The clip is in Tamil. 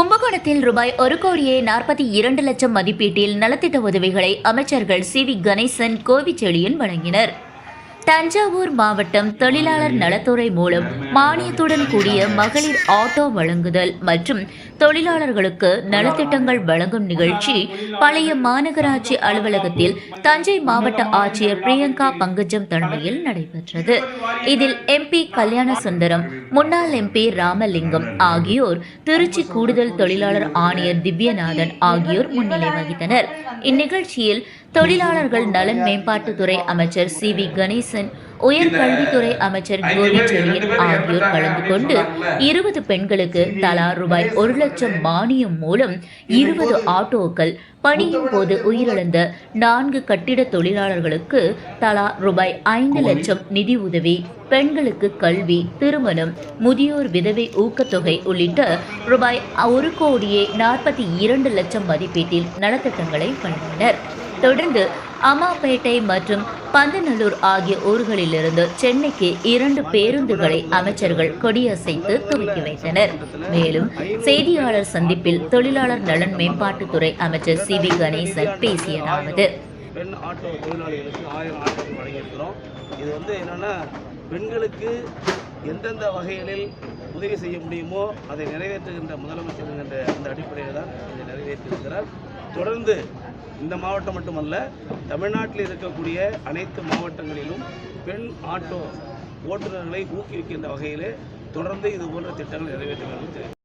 கும்பகோணத்தில் ரூபாய் ஒரு கோடியே நாற்பத்தி இரண்டு லட்சம் மதிப்பீட்டில் நலத்திட்ட உதவிகளை அமைச்சர்கள் சி வி கணேசன் கோவிச்செழியன் வழங்கினர். தஞ்சாவூர் மாவட்டம் தொழிலாளர் நலத்துறை மூலம் மானியத்துடன் கூடிய மகளிர் ஆட்டோ வழங்குதல் மற்றும் தொழிலாளர்களுக்கு நலத்திட்டங்கள் வழங்கும் நிகழ்ச்சி பழைய மாநகராட்சி அலுவலகத்தில் தஞ்சை மாவட்ட ஆட்சியர் பிரியங்கா பங்கஜம் தலைமையில் நடைபெற்றது. இதில் எம்பி கல்யாண சுந்தரம் முன்னாள் எம்பி ராமலிங்கம் ஆகியோர் திருச்சி கூடுதல் தொழிலாளர் ஆணையர் திவ்யநாதன் ஆகியோர் முன்னிலை வகித்தனர். இந்நிகழ்ச்சியில் தொழிலாளர்கள் நலன் மேம்பாட்டுத்துறை அமைச்சர் சி. வி. கணேசன் உயர்கல்வித்துறை அமைச்சர் செழியன் ஆகியோர் கலந்து கொண்டு இருபது பெண்களுக்கு தலா ரூபாய் ஒரு லட்சம் மானியம் மூலம் இருபது ஆட்டோக்கள் பணியின் போது உயிரிழந்த நான்கு கட்டிட தொழிலாளர்களுக்கு தலா ரூபாய் ஐந்து லட்சம் நிதி உதவி பெண்களுக்கு கல்வி திருமணம் முதியோர் விதவை ஊக்கத்தொகை உள்ளிட்ட ரூபாய் ஒரு கோடியே நாற்பத்தி இரண்டு லட்சம் மதிப்பீட்டில் நலத்திட்டங்களை வழங்கினர் தொடர்ந்து அம்மாப்பேட்டை மற்றும் பந்தநல்லூர் ஆகிய ஊர்களிலிருந்து சென்னைக்கு இரண்டு பேருந்துகளை அமைச்சர்கள் கொடியசைத்து துவக்கி வைத்தனர். மேலும் செய்தியாளர் சந்திப்பில் தொழிலாளர் நலன் மேம்பாட்டுத்துறை அமைச்சர் சி வி கணேசன் பேசியதாவது. பெண் ஆட்டோ தொழிலாளிகளுக்கு ஆயிரம் ஆட்டோக்கள் வழங்கியிருக்கிறோம். இது வந்து என்னென்னா பெண்களுக்கு எந்தெந்த வகைகளில் உதவி செய்ய முடியுமோ அதை நிறைவேற்றுகின்ற முதலமைச்சர் என்ற அந்த அடிப்படையில் தான் இதை நிறைவேற்றியிருக்கிறார். தொடர்ந்து இந்த மாவட்டம் மட்டுமல்ல தமிழ்நாட்டில் இருக்கக்கூடிய அனைத்து மாவட்டங்களிலும் பெண் ஆட்டோ ஓட்டுநர்களை ஊக்குவிக்கின்ற வகையில் தொடர்ந்து இது போன்ற திட்டங்கள் நிறைவேற்ற வேண்டும்